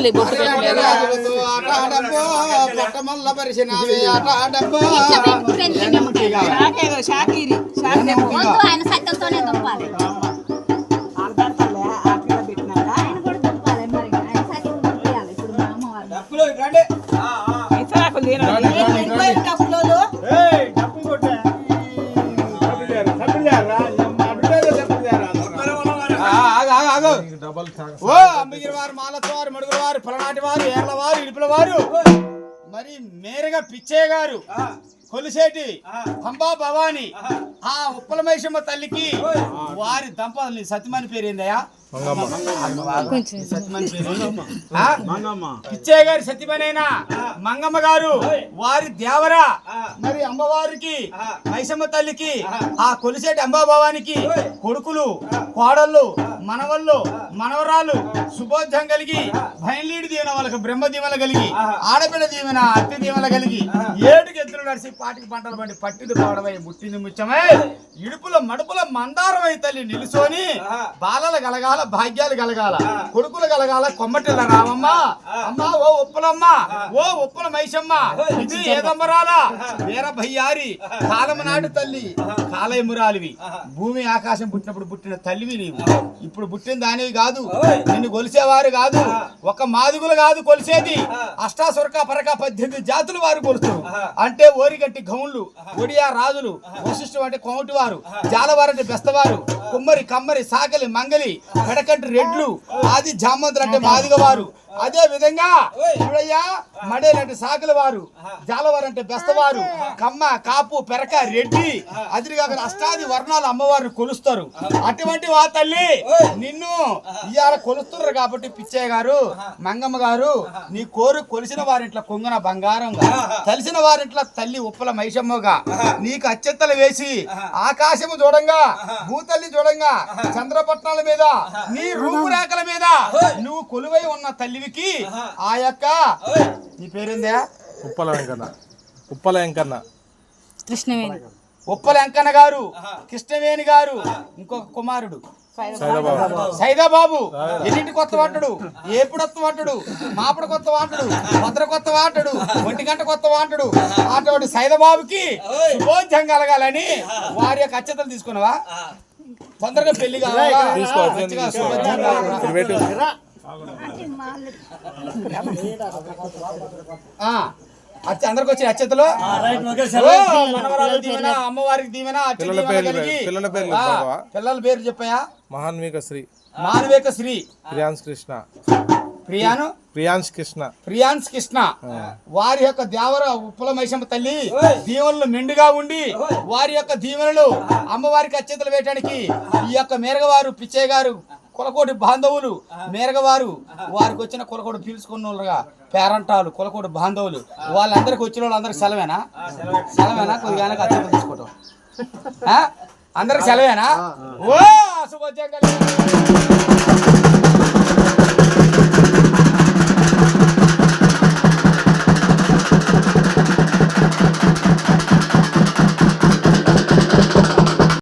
తల్లి బొట్టు పెట్టలేదు. ఆయన సత్యంతోనే దుంపాలి పెట్టినాక. ఆగు. ఓ అమ్మగిరి వారు మాలతో వారు మడుగుల వారు పలనాటి వారు ఏర్ల వారు ఇడుపుల వారు మరి మేరగా పిచ్చయ్య గారు కొలిసేటి పంబా భవాని ఆ ఉప్పల మైషమ్మ తల్లికి వారి దంపతులు సత్యమని పేరు ఏందయ్యా పిచ్చయ్య గారి సత్యమనేనా మంగమ్మ. గారు వారి దేవరా మరి అమ్మవారికి మైసమ్మ తల్లికి ఆ. కొలిసేటి అంబాభవానికి కొడుకులు కోడళ్ళు మనవళ్ళు మనవరాలు శుభోద్ధం కలిగి భయంలీడి దీవెన వాళ్ళకి బ్రహ్మ దీవెన కలిగి ఆడపిల్ల దీవెన అత్తి దీవెన కలిగి ఏడుకి ఎత్తులు నడిచి పాటికి పంటలు పండి పట్టింది పాడవై ముట్టింది ముచ్చమై ఇడుపుల మడుపుల మందారమై తల్లి నిలుసోని బాలలు కలగాల భాగ్యాలు కలగాల. కొడుకులు కలగాల కొమ్మటిల్ల రామమ్మ. అమ్మ ఓ ఉప్పలమ్మ. ఓ ఉప్పల మైసమ్మ. ఇది ఏదంబరాల వీర భయ్యారి. కాలము నాటి తల్లి. కాలయమురాలివి. భూమి ఆకాశం పుట్టినప్పుడు పుట్టిన తల్లివి నీవు. ఇప్పుడు పుట్టిన దానివి కాదు. నిన్ను కొలిసేవారు కాదు. ఒక మాదిగులు కాదు కొలిసేది. అష్టాసురక పరక పద్దెనిమిది జాతుల వారు కొలుస్తారు అంటే ఓరిగట్టి గౌన్లు ఒడియా రాజులు వశిష్ఠు అంటే కోమటి వారు జాలవారు అంటే బెస్తవారు కుమ్మరి కమ్మరి సాకలి మంగలి కడకంటి రెడ్లు. ఆది జామంతులు అంటే మాదిగ వారు. అదే విధంగా చూడయ్యా మడేలంటే సాకలి వారు. జాలవారు అంటే బెస్తవారు కమ్మ కాపు పెరక రెడ్డి. అదిరిగాక అష్టాది వర్ణాలు అమ్మవారిని కొలుస్తారు. అటువంటి వా తల్లి నిన్ను ఇవాళ కొలుస్తున్నారు కాబట్టి పిచ్చయ్య గారు మంగమ్మ గారు నీ కోరు కొలిసిన వారింట్ల కొంగన బంగారంగా కలిసిన వారింట్ల తల్లి ఉప్పల మైషమ్మగా నీకు అత్యంతలు వేసి ఆకాశము చూడంగా భూతల్లి చూడంగా చంద్రపట్నాల మీద నీ రూపురేఖల మీద నువ్వు కొలువై ఉన్న తల్లివికి ఆ యొక్క నీ పేరేందా? ఉప్పల వెంకన్న ఉప్పల వెంకన్న కృష్ణవేణి. ఉప్పల వెంకన్న గారు కృష్ణవేణి గారు ఇంకొక కుమారుడు. సైదాబాబు. సైదాబాబు. ఎన్నింటి కొత్త వాటడు? ఏపుడు కొత్త వాటడు? మాపడు కొత్త వాటడు? భద్ర కొత్త వాటడు? ఒంటి గంట కొత్త వాటడు? అటువంటి సైదాబాబుకి శుభోద్యం కలగాలని వారి యొక్క అచ్చతలు తీసుకున్నావా? తొందరగా పెళ్ళి అచ్చ అందరికి వచ్చిన అచ్చతలు? అమ్మవారికి దీవెన పిల్లల పేర్లు కలిగి. పిల్లల పేర్లు ఆ, చెప్పవా? పిల్లల పేరు చెప్పాయా? మహాన్విక శ్రీ. మానవేక శ్రీ. ప్రియాన్స్ కృష్ణ. ప్రియాను? ప్రియాన్స్ కృష్ణ. ప్రియాన్స్ కృష్ణ. వారి యొక్క దేవర ఉప్పల మైసమ్మ తల్లి దీవెనలు మెండుగా ఉండి వారి యొక్క దీవెనలు అమ్మవారికి అత్యంతలు వేయటానికి ఈ యొక్క మేరగవారు పిచ్చయ్య గారు కులకోటి బాంధవులు. మేరగవారు వారికి వచ్చిన కులకోటి పీల్చుకున్న వాళ్ళుగా పేరంటాలు కులకోటి బాంధవులు. వాళ్ళందరికి వచ్చిన వాళ్ళందరికి సెలవేనా? సెలవేనా? కొద్దిగా అత్యంత తీసుకోవటం. ఆ? అందరికి సెలవేనా? ఓ శుభోద్యోగాలు